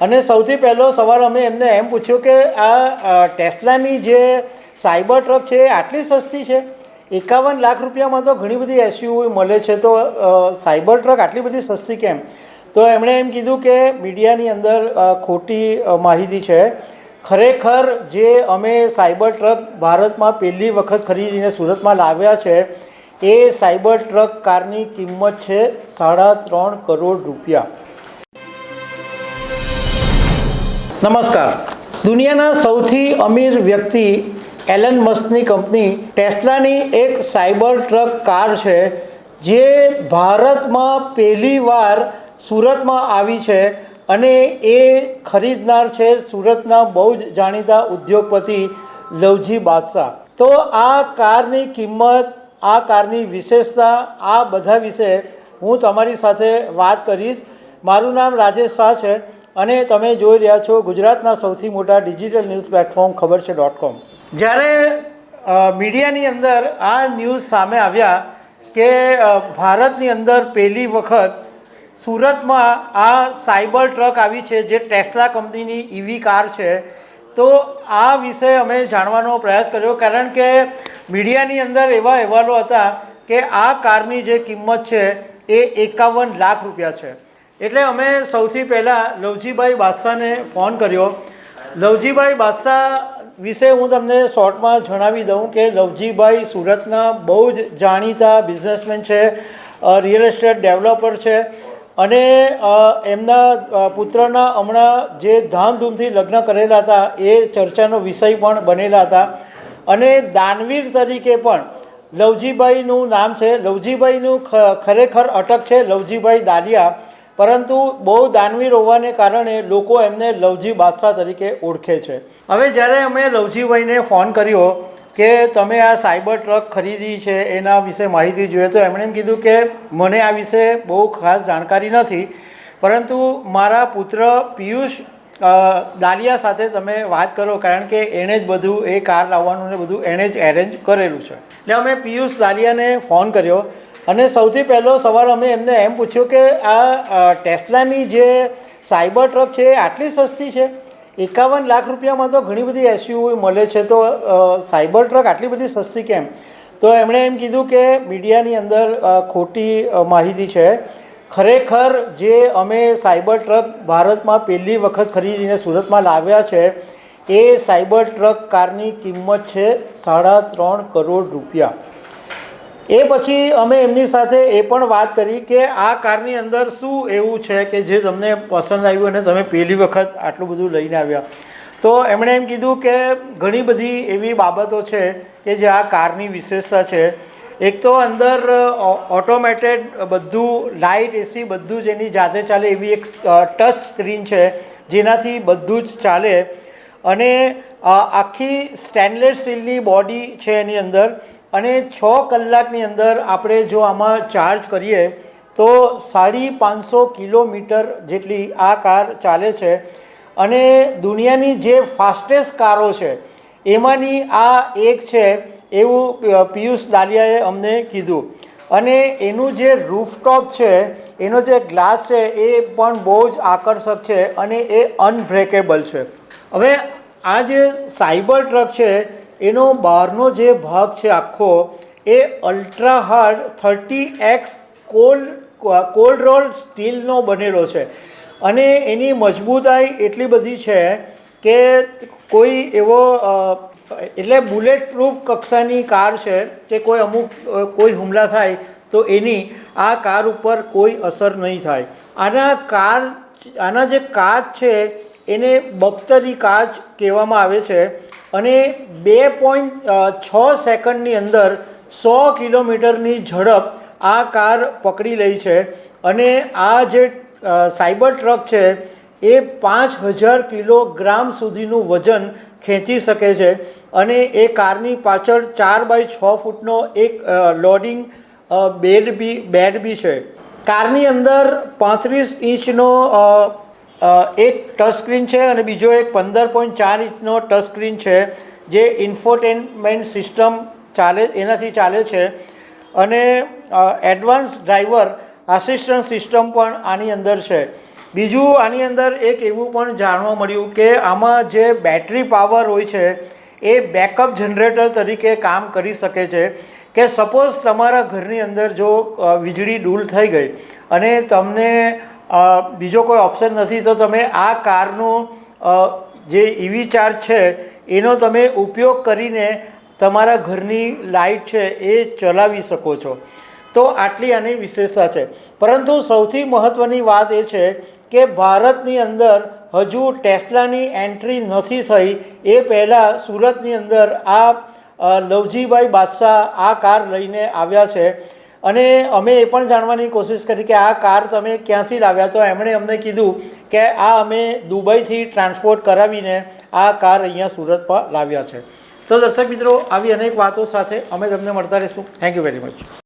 અને સૌથી પહેલો સવાલ અમે એમને એમ પૂછ્યું કે આ ટેસ્લાની જે સાયબર ટ્રક છે એ આટલી સસ્તી છે? એકાવન લાખ રૂપિયામાં તો ઘણી બધી એસયુવી મળે છે. તો સાયબર ટ્રક આટલી બધી સસ્તી કેમ? તો એમણે એમ કીધું કે મીડિયાની અંદર ખોટી માહિતી છે. ખરેખર જે અમે સાયબર ટ્રક ભારતમાં પહેલી વખત ખરીદીને સુરતમાં લાવ્યા છે, એ સાયબર ટ્રક કારની કિંમત છે સાડા ત્રણ કરોડ રૂપિયા. નમસ્કાર. દુનિયાના સૌથી અમીર વ્યક્તિ એલન મસ્કની કંપની ટેસ્લાની એક સાયબર ટ્રક કાર છે, જે ભારતમાં પહેલીવાર સુરતમાં આવી છે અને એ ખરીદનાર છે સુરતના બહુ જ જાણીતા ઉદ્યોગપતિ લવજી બાદશાહ. તો આ કારની કિંમત, આ કારની વિશેષતા, આ બધા વિશે હું તમારી સાથે વાત કરીશ. મારું નામ રાજેશ શાહ છે. અને તમે જોઈ રહ્યા છો ગુજરાતના સૌથી મોટા ડિજિટલ ન્યૂઝ પ્લેટફોર્મ ખબર છે ડોટ કોમ જ્યારે મીડિયાની અંદર આ ન્યૂઝ સામે આવ્યા કે ભારતની અંદર પહેલી વખત સુરતમાં આ સાયબર ટ્રક આવી છે જે ટેસ્લા કંપનીની ઈવી કાર છે, તો આ વિશે અમે જાણવાનો પ્રયાસ કર્યો. કારણ કે મીડિયાની અંદર એવા અહેવાલો હતા કે આ કારની જે કિંમત છે એ એકાવન લાખ રૂપિયા છે. એટલે અમે સૌથી પહેલાં લવજીભાઈ બાદશાહને ફોન કર્યો. લવજીભાઈ બાદશાહ વિશે હું તમને શોર્ટમાં જણાવી દઉં કે લવજીભાઈ સુરતના બહુ જ જાણીતા બિઝનેસમેન છે રિયલ એસ્ટેટ ડેવલપર છે અને એમના પુત્રના હમણાં જે ધામધૂમથી લગ્ન કરેલા હતા એ ચર્ચાનો વિષય પણ બનેલા હતા. અને દાનવીર તરીકે પણ લવજીભાઈનું નામ છે. લવજીભાઈનું ખરેખર અટક છે. લવજીભાઈ દાલિયા. પરંતુ બહુ દાનવીર હોવાને કારણે લોકો એમને લવજી બાદશાહ તરીકે ઓળખે છે. હવે જ્યારે અમે લવજીભાઈને ફોન કર્યો કે તમે આ સાયબર ટ્રક ખરીદી છે એના વિશે માહિતી જોઈએ, તો એમણે એમ કીધું કે મને આ વિશે બહુ ખાસ જાણકારી નથી, પરંતુ મારા પુત્ર પિયુષ દાલિયા સાથે તમે વાત કરો, કારણ કે એણે જ બધું, એ કાર લાવવાનું ને બધું એણે જ એરેન્જ કરેલું છે. એટલે અમે પિયુષ દાલિયાને ફોન કર્યો અને સૌથી પહેલો સવાલ અમે એમને એમ પૂછ્યું કે આ ટેસ્લાની જે સાયબર ટ્રક છે એ આટલી સસ્તી છે? એકાવન લાખ રૂપિયામાં તો ઘણી બધી એસયુવી મળે છે. તો સાયબર ટ્રક આટલી બધી સસ્તી કેમ? તો એમણે એમ કીધું કે મીડિયાની અંદર ખોટી માહિતી છે. ખરેખર જે અમે સાયબર ટ્રક ભારતમાં પહેલી વખત ખરીદીને સુરતમાં લાવ્યા છે, એ સાયબર ટ્રક કારની કિંમત છે સાડા ત્રણ કરોડ રૂપિયા. એ પછી અમે એમની સાથે એ પણ વાત કરી કે આ કારની અંદર શું એવું છે કે જે તમને પસંદ આવ્યું અને તમે પહેલી વખત આટલું બધું લઈને આવ્યા. તો એમણે એમ કીધું કે ઘણી બધી એવી બાબતો છે કે જે આ કારની વિશેષતા છે. એક તો અંદર ઓટોમેટેડ બધું લાઇટ એસી બધું જ એની જાતે ચાલે એવી એક ટચ સ્ક્રીન છે જેનાથી બધું જ ચાલે. અને આખી સ્ટેનલેસ સ્ટીલની બોડી છે એની અંદર. અને છ કલાકની અંદર આપણે જો આમાં ચાર્જ કરીએ, તો સાડી પાંચસો કિલોમીટર જેટલી આ કાર ચાલે છે. અને દુનિયાની જે ફાસ્ટેસ્ટ કારો છે, એમાંની આ એક છે એવું પિયુષ દાલિયાએ અમને કીધું. અને એનું જે રૂફટોપ છે, એનો જે ગ્લાસ છે, એ પણ બહુ જ આકર્ષક છે અને એ અનબ્રેકેબલ છે. હવે આ જે સાયબર ટ્રક છે એનો બહારનો જે ભાગ છે આખો, એ ultra hard thirty X call cold roll સ્ટીલનો બનેલો છે. અને એની મજબૂતાઈ એટલી બધી છે કે કોઈ એવો એટલે બુલેટ પ્રૂફ કક્ષાની કાર છે કે કોઈ અમુક કોઈ હુમલા થાય તો એની આ કાર ઉપર કોઈ અસર નહીં થાય. આના કાર, આના જે કાચ છે એને બખ્તરી કાચ કહેવામાં આવે છે. અને બે પોઈન્ટ છ સેકન્ડની અંદર સો કિલોમીટરની ઝડપ આ કાર પકડી લઈ છે અને આ જે સાયબર ટ્રક છે એ પાંચ હજાર કિલોગ્રામ સુધીનું વજન ખેંચી શકે છે અને એ કારની પાછળ ચાર બાય છ ફૂટનો એક loading bed B bed B છે. કારની અંદર પાંત્રીસ ઇંચનો એક ટચ સ્ક્રીન છે અને બીજો એક પંદર પોઈન્ટ ચાર ઇંચનો ટચ સ્ક્રીન છે, જે ઇન્ફોટેનમેન્ટ સિસ્ટમ ચાલે, એનાથી ચાલે છે. અને એડવાન્સ ડ્રાઈવર આસિસ્ટન્ટ સિસ્ટમ પણ આની અંદર છે. બીજું આની અંદર એક એવું પણ જાણવા મળ્યું કે આમાં જે બેટરી પાવર હોય છે, એ બેકઅપ જનરેટર તરીકે કામ કરી શકે છે. કે સપોઝ તમારા ઘરની અંદર જો વીજળી ડૂલ થઈ ગઈ અને તમને બીજો કોઈ ઓપ્શન નથી, તો તમે આ કારનું જે ઈવી ચાર્જ છે, એનો તમે ઉપયોગ કરીને તમારા ઘરની લાઇટ છે એ ચલાવી શકો છો. તો આટલી આની વિશેષતા છે. પરંતુ સૌથી મહત્ત્વની વાત એ છે કે ભારતની અંદર હજુ ટેસ્લાની એન્ટ્રી નથી થઈ. એ પહેલાં સુરતની અંદર આ લવજીભાઈ બાદશાહ આ કાર લઈને આવ્યા છે. અને અમે એ પણ જાણવાની કોશિશ કરી કે આ કાર તમે ક્યાંથી લાવ્યા? તો એમણે અમને કીધું કે આ અમે દુબઈથી ટ્રાન્સપોર્ટ કરાવીને આ કાર અહીંયા સુરતમાં લાવ્યા છે. તો દર્શક મિત્રો, આવી અનેક વાતો સાથે અમે તમને મળતા રહીશું. Thank you very much